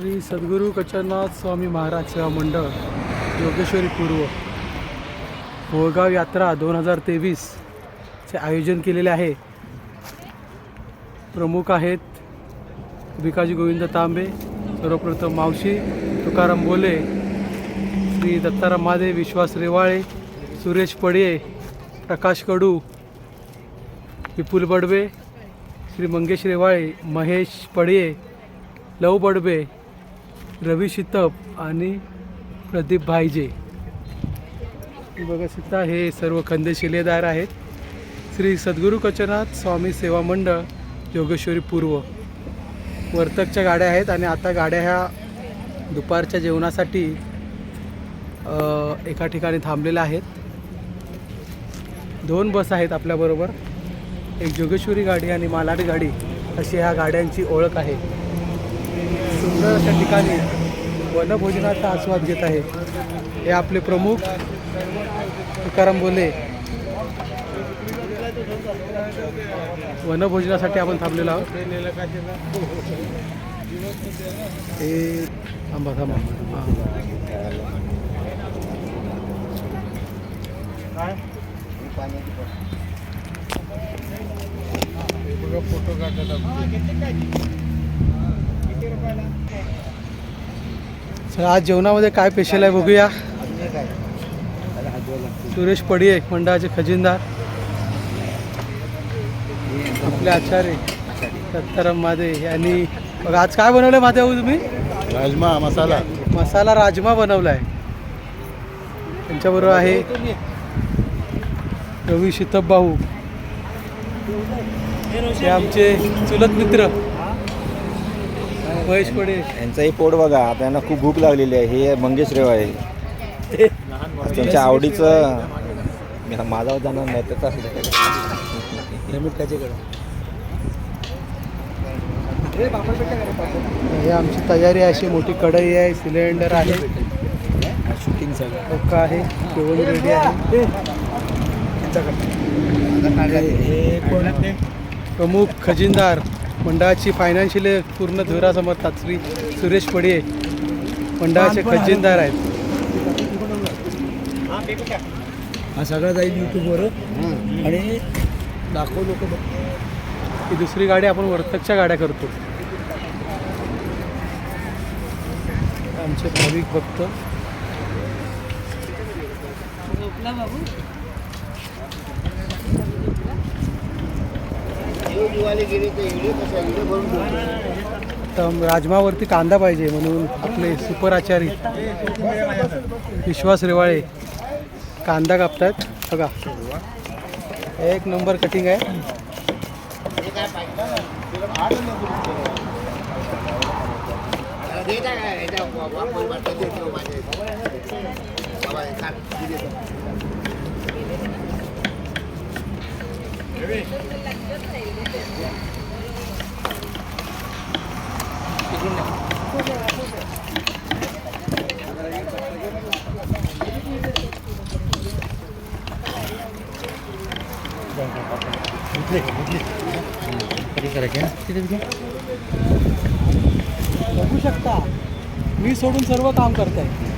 श्री सद्गुरू कचरनाथ स्वामी महाराज सेवा मंडळ योगेश्वरी पूर्व होळगाव यात्रा दोन हजार तेवीसचे आयोजन केलेले आहे. प्रमुख आहेत भिकाजी गोविंद तांबे सर्वप्रथम मावशी तुकाराम बोले श्री दत्ताराम मादे विश्वास रेवाळे सुरेश पडिये प्रकाश कडू विपुल बडवे श्री मंगेश रेवाळे महेश पडिये लव बडबे रवी शितप आणि प्रदीप भाईजे. बघा शकता हे सर्व खंदे शिलेदार आहेत. श्री सद्गुरू कचनाथ स्वामी सेवा मंडळ योगेश्वरी पूर्व. वर्तकच्या गाड्या आहेत आणि आता गाड्या ह्या दुपारच्या जेवणासाठी एका ठिकाणी थांबलेल्या आहेत. दोन बस आहेत आपल्याबरोबर. एक जोगेश्वरी गाडी आणि मालाड गाडी अशी ह्या गाड्यांची ओळख आहे. सुंदर अशा ठिकाणी वनभोजनाचा आस्वाद घेत आहे. हे आपले प्रमुख तुकाराम बोले. वनभोजनासाठी आपण थांबलेलो आहोत. हे थांबा थांबा. हां. फोटो चला आज जेवणामध्ये काय स्पेशल आहे बघूया. सुरेश पडिये मंडळाचे खजिनदार. आपले आचार्य दत्ताराम मादे यांनी बघा आज काय बनवलंय माधव तुम्ही? राजमा मसाला. मसाला राजमा बनवलाय. त्यांच्याबरोबर आहे रवी शितप भाऊ. हे आमचे चुलत मित्र. महेश पडे यांचंही पोट बघा आता यांना खूप भूक लागलेली आहे हे मंगेश रेव आहे. त्यांच्या आवडीचं माझा जाणार नाही त्याचा हे आमची तयारी अशी मोठी कढई आहे सिलेंडर आहे. शूटिंग धक्का आहे जेवण रेडी आहे. प्रमुख खजिनदार. मंडळाची फायनान्शियल पूर्ण धुरा समजतात श्री सुरेश पडिये मंडळाचे खजिनदार आहेत. हा सगळा जाईल युट्यूबवर आणि दाखव लोक ही दुसरी गाडी आपण वर्तकच्या गाड्या करतो. आमचे भाविक भक्त. तर राजमावरती कांदा पाहिजे म्हणून आपले सुपर आचारी विश्वास रेवाळे कांदा कापतात. बघा. एक नंबर कटिंग आहे. बघू शकता. मी सोडून सर्व काम करताय.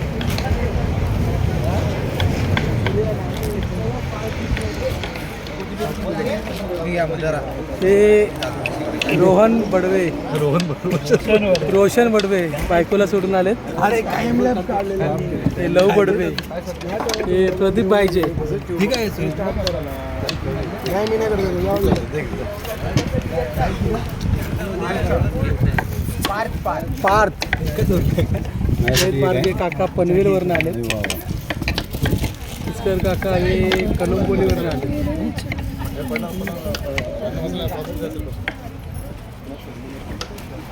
ते रोहन बडवे. रोहन रोशन बडवे बायकोला सोडून आलेत. ते लव बडवे. ते प्रदीप पाहिजे ठीक आहे पार्थ मार्गे काका पनवेलवरनं आले काका हे कलंबोलीवरनं आले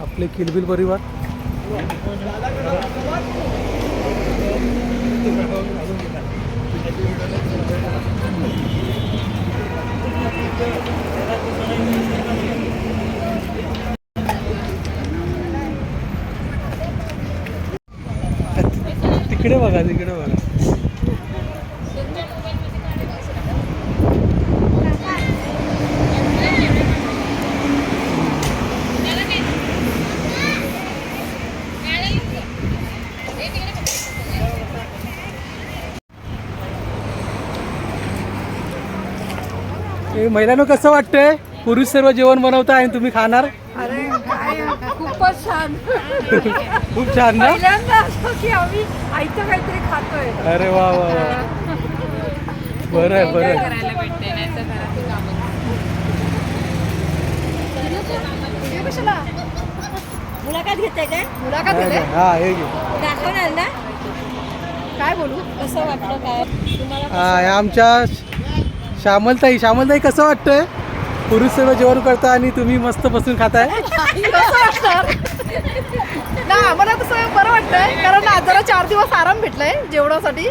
आपले किलबिल परिवार. तिकडे बघा तिकडे बघा. महिलांना कसं वाटतंय? पुरुष सर्व जेवण बनवताय आणि तुम्ही खाणार? अरे काय? खूपच छान. खूप छान ना? पहिल्यांदा असं की आम्ही आईचं काहीतरी खातोय. अरे वा वा वा. बरं आहे बरं आहे. करायला भेटते नाही तर घरातली कामं. मुलाखत घेते काय? मुलाखत घेते? हा हे घे. दाखवणार ना? काय बोलू? कसं वाटलं काय? तुम्हाला हा, हे आमच्या श्यामलताई श्यामलताई कसं वाटतंय? पुरुष सर्व जेवण करता आणि तुम्ही मस्त बसून खाताय? ना आम्हाला तसं बरं वाटतंय कारण आज जरा चार दिवस आराम भेटलाय जेवणासाठी.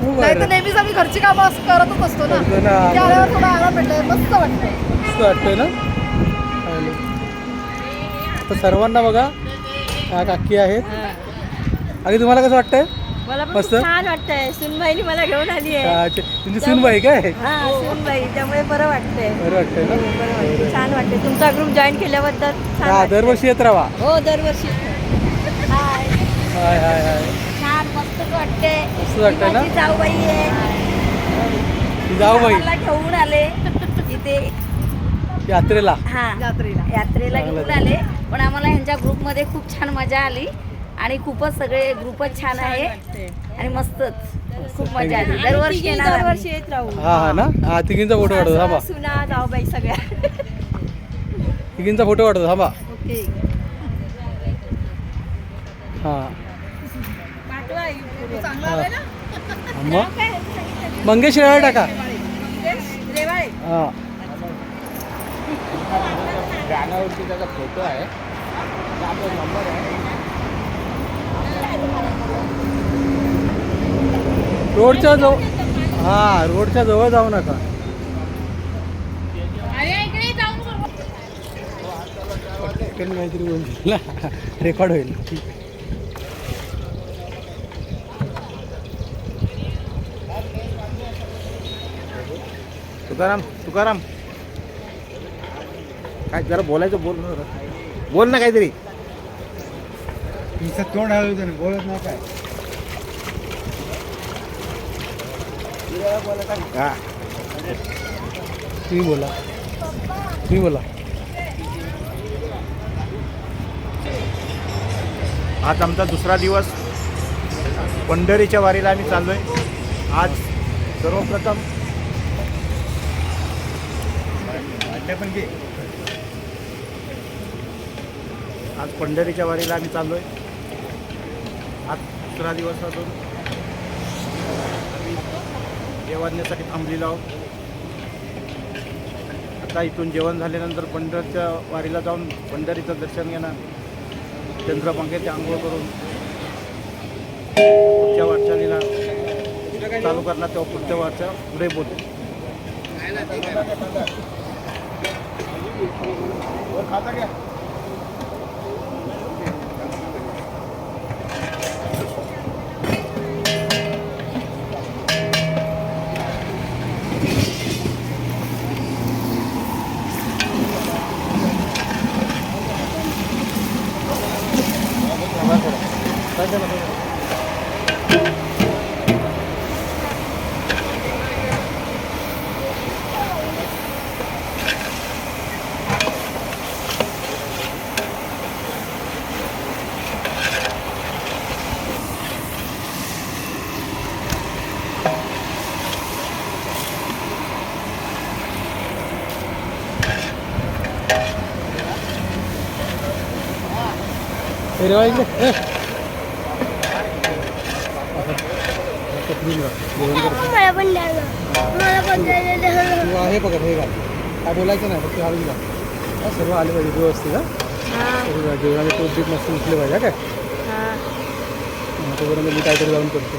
खूप नाही तर. नेहमीच आम्ही घरची कामं असं करतच असतो ना. करतो ना. इथे आल्यावर थोडा आराम भेटलाय मस्त वाटतंय. मस्त वाटतंय ना. आता सर्वांना बघा हा काकी आहेत. आणि तुम्हाला कसं वाटतंय? मला पण मस्त? खूप छान वाटतंय. सुनबाईनी मला घेऊन आली आहे. अच्छा, तुमची सूनबाई काय? हा सुनबाई. त्यामुळे बरं वाटतंय. बरं वाटतंय ना? बरं वाटतंय. छान वाटते तुमचा ग्रुप जॉईन केल्याबद्दल छान हा वाटतंय. दरवर्षी येत राहा. हो दरवर्षी. हाय. हाय हाय हाय. छान मस्तच वाटते मस्त वाटतंय ना? जाऊबाई आहे. ती जाऊ बाई मला घेऊन आले. इथे. यात्रेला. हा. यात्रेला. यात्रेला घेऊन आले. पण आम्हाला ह्यांच्या ग्रुपमध्ये खूप छान मजा आली. आणि खूपच सगळे ग्रुपच छान आहे. आणि मस्तच. खूप मजा आली. दरवर्षी येणार दरवर्षी येत राहू. हा हा ना? हा तिघींचा फोटो काढतो थांबा. सुना जाऊबाई सगळ्या. तिघींचा फोटो काढतो थांबा. ओके. हा. हा. मग मंगेश रेवाळ टाका. रेवाळे हा. गाण्यावरती त्याचा फोटो आहे. आपला नंबर आहे. रोडच्या जवळ हा रोडच्या जवळ जाऊ नका. पटकन काहीतरी बोल. रेकॉर्ड होईल. तुकाराम तुकाराम. काय जरा बोलायचं बोल ना. बोल ना काहीतरी. तुमचं तोंड हलवतं ना बोलत नाही काय? हा. तुम्ही बोला. तुम्ही बोला. आज आमचा दुसरा दिवस. पंढरीच्या वारीला आम्ही चाललोय. आज सर्वप्रथम आज पंढरीच्या वारीला आम्ही चाललोय. आज दुसरा दिवस असून आम्ही जेवण्यासाठी थांबलेलो आहोत. आता इथून जेवण झाल्यानंतर पंढरच्या वारीला जाऊन पंढरीचं दर्शन घेणार. चंद्रपंखेचे आंघोळ करून. पुढच्या वाटचालीला चालू करणार तेव्हा पुढच्या वाटच्या पुढे बोलू. खाता घ्या हे रेवाळ इकडे. मला पण द्या तू आहे बघा हे घाल काय बोलायचं नाही फक्त घालून जा हा, सर्व आले पाहिजे व्यवस्थित हा सर्व जेवणाचे टोप बीप मस्त उठले पाहिजे हा काय हा, मी काहीतरी जाऊन करतो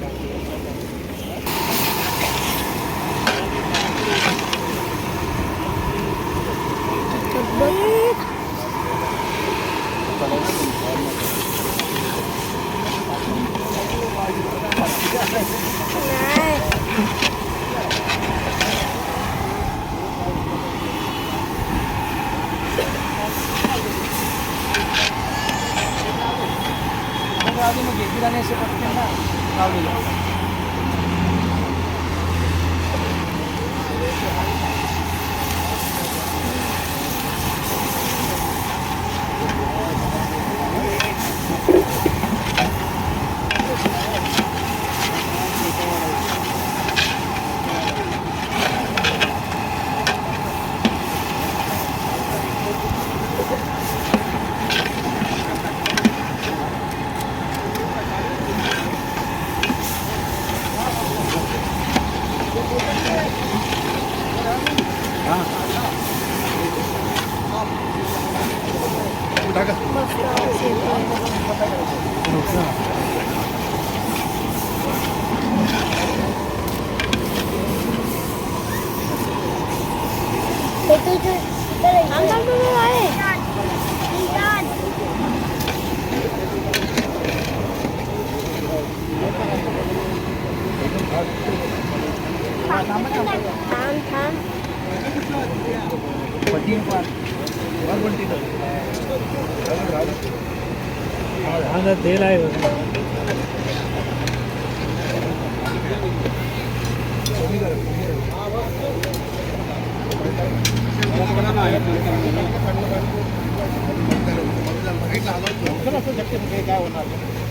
గణేష్ పథకంగా కావడం ಹಂಗ ತೇಲ ఇట్లా అదొక జట్టి కాయ ఉన్నారు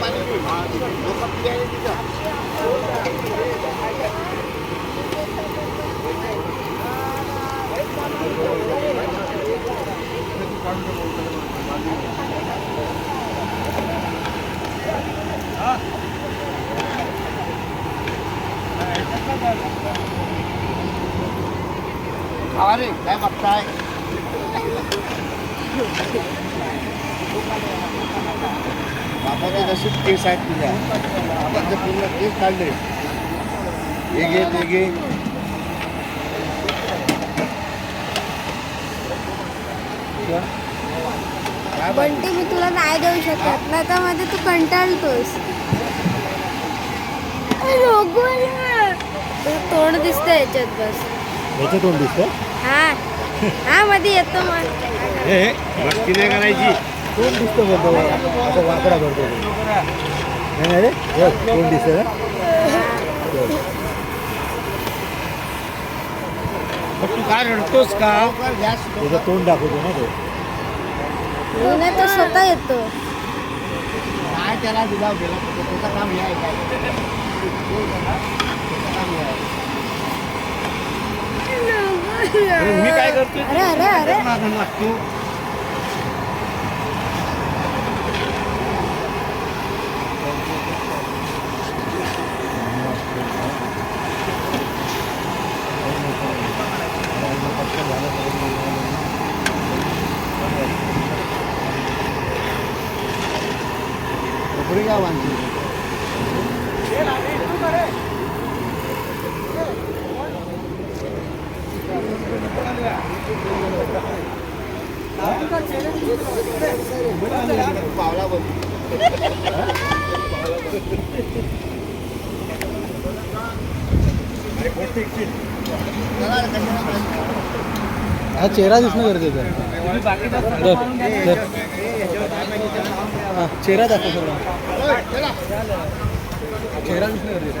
पाणी Kawari, kaya kaptay. Bapak shifting side nila. Bapak na pulat yung kalde. Igit, igit. Yeah. Bunty मी तुला नाही देऊ शकत. नाही तर मध्ये तू कंटाळतोस. ना. तुझं तोंड दिसतं याच्यात बस. याचं तोंड दिसतं हा. हा मध्ये येतो मग. हे भक्ती नाही करायची. तोंड दिसतं बोलतो असं वाकडा करतो तो. नाही नाही रे. बघ, तोंड दिसतं ना? तू काय रडतोस का? त्याचं तोंड दाखवतो ना तो. मी नाही तो स्वतः येतो. काय त्याला दिला गेला त्याचं काम हे आहे काय? मी काय करतो अरे अरे अरे. लागतो हा चेहरा दिसणं गरजेचं आहे. चेहरा दाखव सगळा चेहरा दिसणं गरजेचं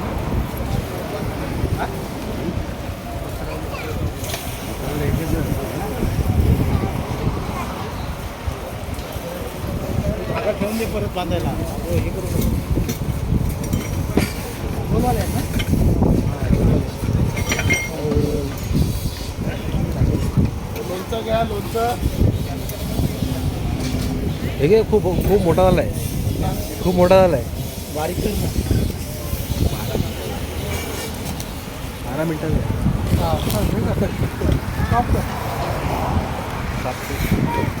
आता ठेवून दे परत बांधायला हो, हे करू नको. लोणचं घ्या लोणचं. हे घे, खूप खूप मोठा झाला आहे खूप मोठा झाला. आहे बारीक बारा मिनिटाचा चेहरा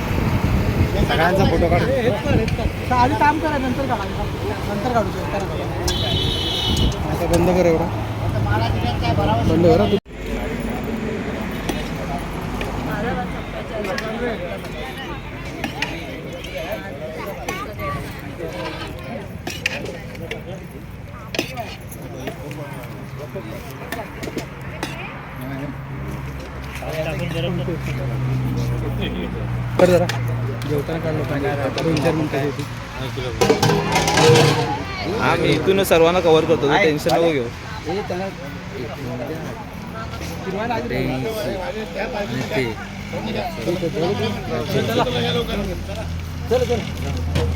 सगळ्यांचा फोटो काढ. आधी काम करा नंतर काढा. नंतर काढू शकता आता बंद कर एवढा. बंद करा तू. कर जरा. जेवताना काढलं पाहिजे हा मी इथूनच सर्वांना कव्हर करतो टेन्शन नको घेऊ. चल चल.